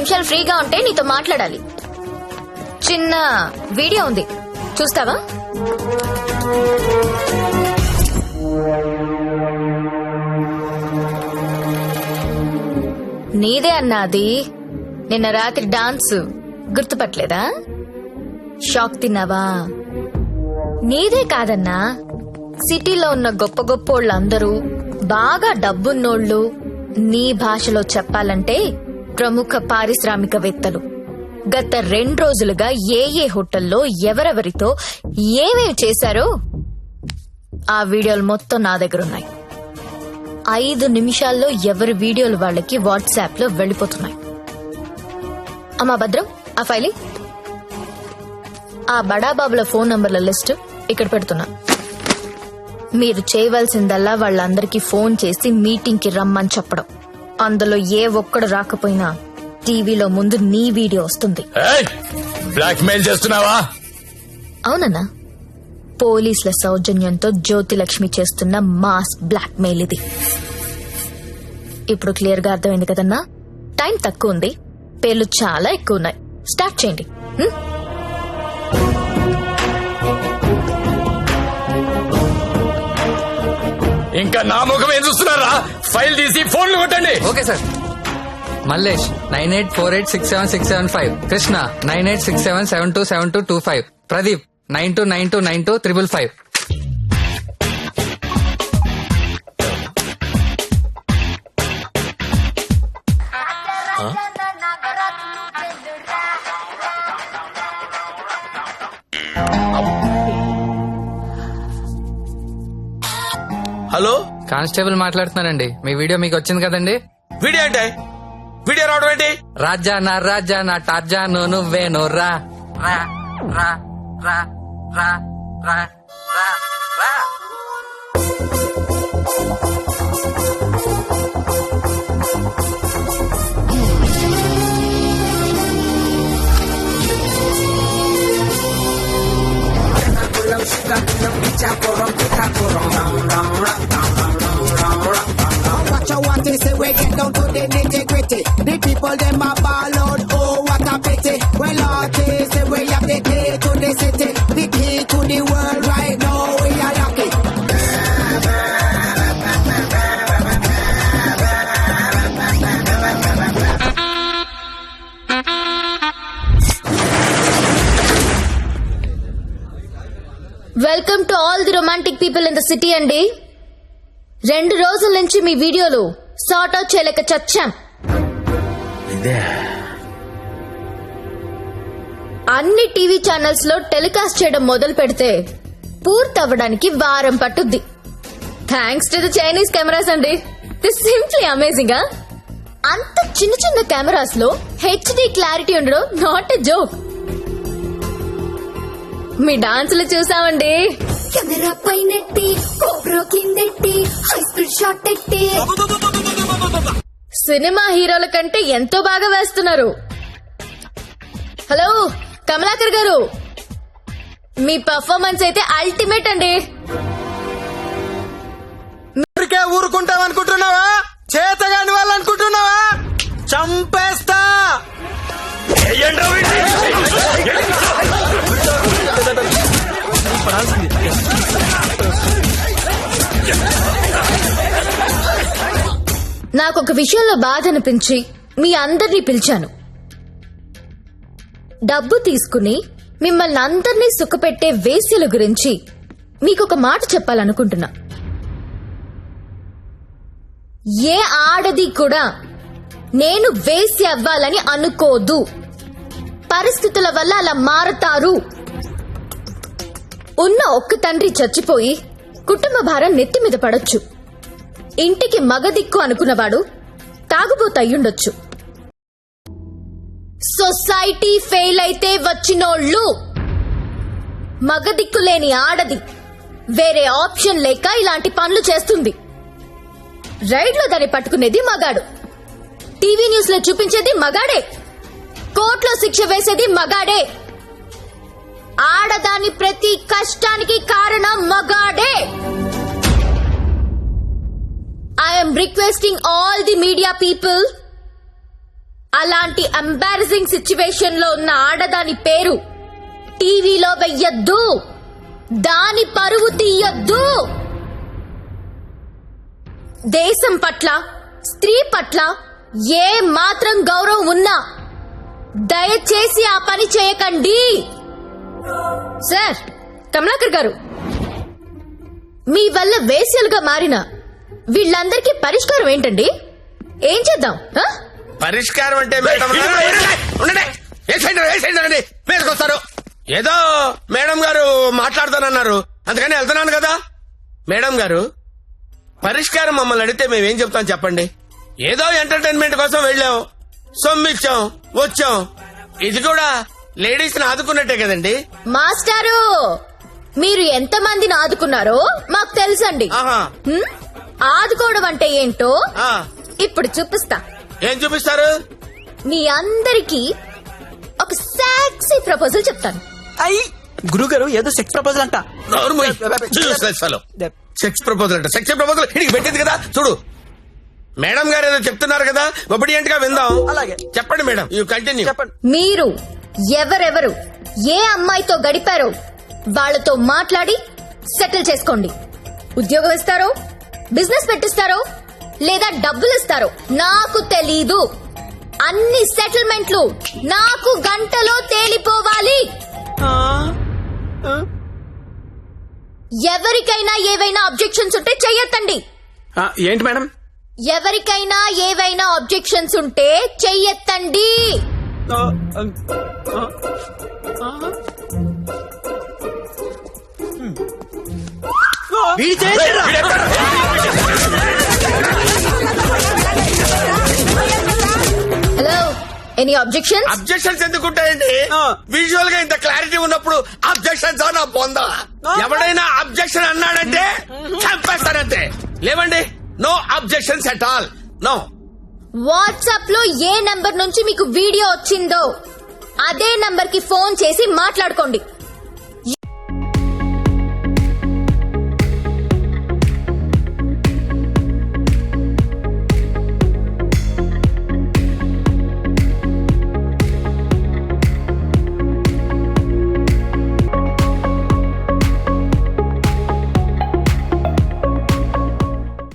నిమిషాలు ఫ్రీగా ఉంటే నీతో మాట్లాడాలి. చిన్న వీడియో ఉంది. చూస్తావా? నీదే అన్నాది. నిన్న రాత్రి డాన్స్ గుర్తుపట్టలేదా? షాక్ తిన్నావా? నీదే కాదన్నా. సిటీలో ఉన్న గొప్ప గొప్పోళ్ళందరూ బాగా డబ్బున్నోళ్ళు నీ భాషలో చెప్పాలంటే ప్రముఖ పారిశ్రామికవేత్తలు. గత రెండు రోజులుగా ఏ ఏ హోటల్లో ఎవరెవరితో ఏమేమి చేశారో ఆ వీడియోలు మొత్తం నా దగ్గర ఉన్నాయి ఐదు నిమిషాల్లో ఎవరి వీడియోలు వాళ్ళకి వాట్సాప్లో వెళ్ళిపోతున్నాయి. అమ్మా భద్రం ఆ ఫైలింగ్? ఆ బడాబాబుల ఫోన్ నంబర్ల లిస్ట్ ఇక్కడ పెడుతున్నా. మీరు చేయవలసిందల్లా వాళ్ళందరికీ ఫోన్ చేసి మీటింగ్కి రమ్మని చెప్పడం. అందులో ఏ ఒక్కడు రాకపోయినా టీవీలో ముందు నీ వీడియో వస్తుంది. బ్లాక్ మెయిల్ చేస్తున్నావా? అవునన్నా. పోలీసుల సౌజన్యంతో జ్యోతిలక్ష్మి చేస్తున్న మాస్ బ్లాక్ మెయిల్ ఇది. ఇప్పుడు క్లియర్గా అర్థమైంది కదన్నా? టైం తక్కువ ఉంది. పేర్లు చాలా ఎక్కువ ఉన్నాయి. స్టార్ట్ చేయండి. ఇంకా నా ముఖం ఏం చూస్తున్నారా? ఫైల్ తీసి ఫోన్లు కొట్టండి. Okay sir. Mallesh nine eight four eight six seven six seven five. Krishna nine eight six seven seven two seven two two five. Pradeep nine two nine two nine two triple five. Hello? Constable మాట్లాడుతున్నానండి మీ video మీకు వచ్చింది కదండి? Video అంటే video రావడం ఏంటి? రాజా నా రాజా నా టార్జా నో నువ్వే నో రా రా రా రా రా రా రా. Welcome to all people in రెండు రోజుల నుంచి మీ వీడియోలు స్టార్ట్ చేయలేక చచ్చాం. అన్ని టీవీ ఛానల్స్లో టెలికాస్ట్ చేయడం మొదలు పెడితే పూర్తవ్వడానికి వారం పట్టుద్ది. Thanks to the Chinese cameras అండి దిస్ సింప్లీ అమేజింగ్ అంత చిన్న చిన్న కెమెరాస్లో హెచ్డి క్లారిటీ ఉండడం నాట్ ఎ జోక్ మీ డాన్సులు చూసామండి. కెమెరా పైనెట్టి కోబ్రో కిందెట్టి హై స్పీడ్ షాట్ ఎట్టి సినిమా హీరోల కంటే ఎంతో బాగా వేస్తున్నారు. కమలాకర్ గారు మీ పర్ఫార్మెన్స్ అయితే అల్టిమేట్ అండి. ఊరికే ఊరుకుంటాం అనుకుంటున్నావా? చేతగాని వాళ్ళు అనుకుంటున్నావా చంపేస్తా నాకు ఒక విషయంలో బాధ అనిపించి మీ అందరినీ పిలిచాను. డబ్బు తీసుకుని మిమ్మల్ని అందరినీ సుఖపెట్టే వేశ్యల గురించి మీకు ఒక మాట చెప్పాలనుకుంటున్నా. ఏ ఆడది కూడా నేను వేసి అవ్వాలని అనుకోదు. పరిస్థితుల వల్ల అలా మారతారు. ఉన్న ఒక్క తండ్రి చచ్చిపోయి కుటుంబ భారం నెత్తి మీద పడొచ్చు. ఇంటికి మగదిక్కు అనుకున్నవాడు తాగుబోతయ్యుండొచ్చు. సొసైటీ ఫెయిల్ అయితే వచ్చినోళ్ళు మగదిక్కులేని ఆడది వేరే ఆప్షన్ లేక ఇలాంటి పనులు చేస్తుంది. రైడ్లో దాన్ని పట్టుకునేది మగాడు. టీవీ న్యూస్లో చూపించేది మగాడే. కోర్టులో శిక్ష వేసేది మగాడే. ఆడదాని ప్రతి కష్టానికి కారణం మగాడే. I'm requesting all the media people అలాంటి ఎంబారసింగ్ సిచ్యువేషన్లో ఉన్న ఆడదాని పేరు టీవీలో వెయ్యొద్దు. దాని పరువు తీయొద్దు. దేశం పట్ల స్త్రీ పట్ల ఏ మాత్రం గౌరవం ఉన్నా దయచేసి ఆ పని చేయకండి. సార్ కమలాకర్ గారు మీ వల్ల వేశ్యలుగా మారిన వీళ్ళందరికీ పరిష్కారం ఏంటండి? ఏం చేద్దాం పరిష్కారం అంటే మేడం ఉండండి. ఏ సైడ్ ఏ సైడ్ అండి మీదకొస్తారు ఏదో మేడం గారు మాట్లాడతానన్నారు. అందుకని వెళ్తున్నాను కదా. మేడం గారు పరిష్కారం మమ్మల్ని అడిగితే మేమేం చెప్తాం చెప్పండి? ఏదో ఎంటర్టైన్మెంట్ కోసం వెళ్ళాం. సొమ్మిచ్చాం వచ్చాం. ఇది కూడా లేడీస్ని ఆదుకున్నట్టే కదండి. మాస్టారు మీరు ఎంత మందిని ఆదుకున్నారో మాకు తెలుసండి? ఆదుకోవడం అంటే ఏంటో ఆ, ఇప్పుడు చూపిస్తా. ఏం చూపిస్తారు మీ అందరికీ ఒక సాక్సీ ప్రపోజల్ చెప్తాను అయ్యి గురుగారు ఏదో సెక్స్ ప్రపోజల్ అంట సెక్స్ ప్రపోజల్ అంటే సెక్స్ ప్రపోజల్ ఇడికి పెట్టింది కదా చూడు మేడం గారు ఏదో చెప్తున్నారు కదా ఒబిడియంట్గా విందాం అలాగే. చెప్పండి మేడం యూ కంటిన్యూ చెప్పండి మీరు ఎవరెవరు ఏ అమ్మాయితో గడిపారో వాళ్ళతో మాట్లాడి సెటిల్ చేసుకోండి ఉద్యోగం ఇస్తారో బిజినెస్ పెట్టిస్తారో లేదా డబ్బులు ఇస్తారో. నాకు తెలీదు. అన్ని సెటిల్మెంట్లు నాకు గంటలో తేలిపోవాలి. ఎవరికైనా ఏవైనా అబ్జెక్షన్స్ ఉంటే చెయ్యొద్దండి. ఏంటి మేడం? ఎవరికైనా ఏవైనా అబ్జెక్షన్స్ ఉంటే చెయ్యెత్తండి వీడి. ఎనీ అబ్జెక్షన్ అబ్జెక్షన్స్ ఎందుకుంటాయండి. విజువల్గా ఇంత క్లారిటీ ఉన్నప్పుడు అబ్జెక్షన్స్ నా పొందా ఎవడైనా అబ్జెక్షన్ అన్నాడంటే చంపేస్తానంతే లేవండి. No objections at all no వాట్సాప్లో ఏ నంబర్ నుంచి మీకు వీడియో వచ్చిందో అదే నంబర్కి ఫోన్ చేసి మాట్లాడుకోండి.